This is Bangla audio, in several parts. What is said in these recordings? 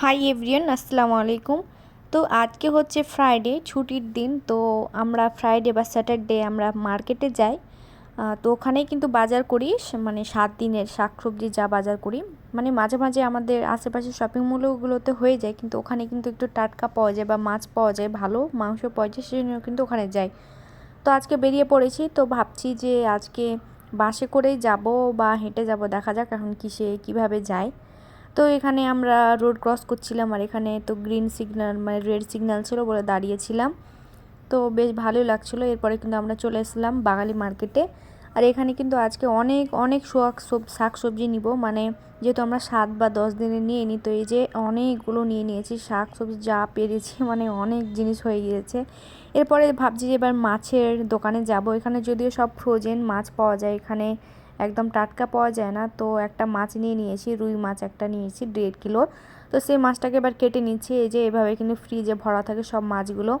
হাই এভরিয়ান আসসালামু আলাইকুম তো আজকে হচ্ছে ফ্রাইডে ছুটির দিন। তো আমরা ফ্রাইডে বা স্যাটারডে আমরা মার্কেটে যাই। তো ওখানেই কিন্তু বাজার করি। মানে সাত দিনের শাক সবজি যা বাজার করি। মানে মাঝে মাঝে আমাদের আশেপাশে শপিং মলগুলোতে হয়ে যায়। কিন্তু ওখানে কিন্তু একটু টাটকা পাওয়া যায় বা মাছ পাওয়া যায়, ভালো মাংস পাওয়া যায় সেজন্য কিন্তু ওখানে যাই। তো আজকে বেরিয়ে পড়েছি। তো ভাবছি যে আজকে বাসে করেই যাব বা হেঁটে যাব। দেখা যাক এখন কিসে, কীভাবে যায় তো এখানে আমরা রোড ক্রস করছিলাম আর এখানে তো গ্রিন সিগন্যাল মানে রেড সিগন্যাল ছিল বলে দাঁড়িয়েছিলাম। তো বেশ ভালোই লাগছিল। এরপরে কিন্তু আমরা চলে এসলাম বাঙালি মার্কেটে আর এখানে কিন্তু আজকে অনেক অনেক শাক শাক সবজি নিব। মানে যেহেতু আমরা সাত বা দশ দিনে নিয়ে নিই তো এই যে অনেকগুলো নিয়ে নিয়েছি। শাক সবজি যা পেরেছি মানে অনেক জিনিস হয়ে গিয়েছে। এরপরে ভাবছি যে এবার মাছের দোকানে যাব। এখানে যদিও সব ফ্রোজেন মাছ পাওয়া যায় এখানে। একদম টাটকা পাওয়া যায় না। তো একটা মাছ নিয়ে নিয়েছি, রুই মাছ একটা নিয়েছি, দেড় কিলোর তো সেই মাছটাকে এবার কেটে নিচ্ছি, এই যে এভাবে কিন্তু ফ্রিজে ভরা থাকে সব মাছগুলো।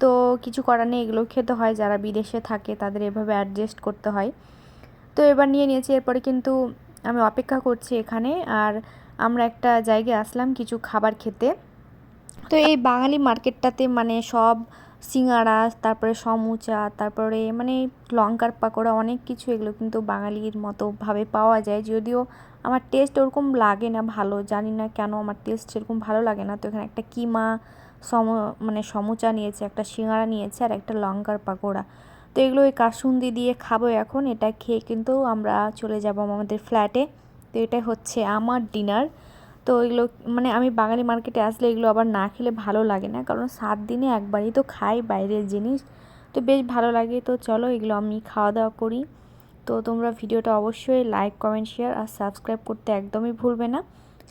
তো কিছু করার নেই, এগুলো খেতে হয়, যারা বিদেশে থাকে তাদের এভাবে অ্যাডজাস্ট করতে হয়। তো এবার নিয়ে নিয়েছি, এরপরে কিন্তু আমি অপেক্ষা করছি এখানে, আর আমরা একটা জায়গায় আসলাম কিছু খাবার খেতে। তো এই বাঙালি মার্কেটটাতে মানে সব সিঙ্গারা, তারপরে সমুচা, তারপরে মানে লঙ্কার পাকোড়া অনেক কিছু এগুলো কিন্তু বাঙালির মতোভাবে পাওয়া যায়। যদিও আমার টেস্ট ওরকম লাগে না ভালো, জানি না কেন আমার টেস্ট সেরকম ভালো লাগে না। তো এখানে একটা কিমা সম মানে সমুচা নিয়েছে, একটা সিঙাড়া নিয়েছে আর একটা লঙ্কার পাকোড়া। তো এগুলো ওই কাসুন্দি দিয়ে খাব এখন, এটা খেয়ে কিন্তু আমরা চলে যাব আমাদের ফ্ল্যাটে তো এটা হচ্ছে আমার ডিনার তো এগুলো মানে আমি বাঙালি মার্কেটে আসলে এগুলো আবার না খেলে ভালো লাগে না। কারণ সাত দিনে একবারই তো খাই বাইরের জিনিস। তো বেশ ভালো লাগে। তো চলো এগুলো আমি খাওয়া দাওয়া করি। তো তোমরা ভিডিওটা অবশ্যই লাইক কমেন্ট শেয়ার আর সাবস্ক্রাইব করতে একদমই ভুলবে না।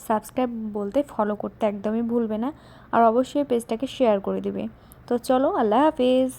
সাবস্ক্রাইব বলতে ফলো করতে একদমই ভুলবে না। আর অবশ্যই পেজটাকে শেয়ার করে দেবে। তো চলো, আল্লাহ হাফেজ।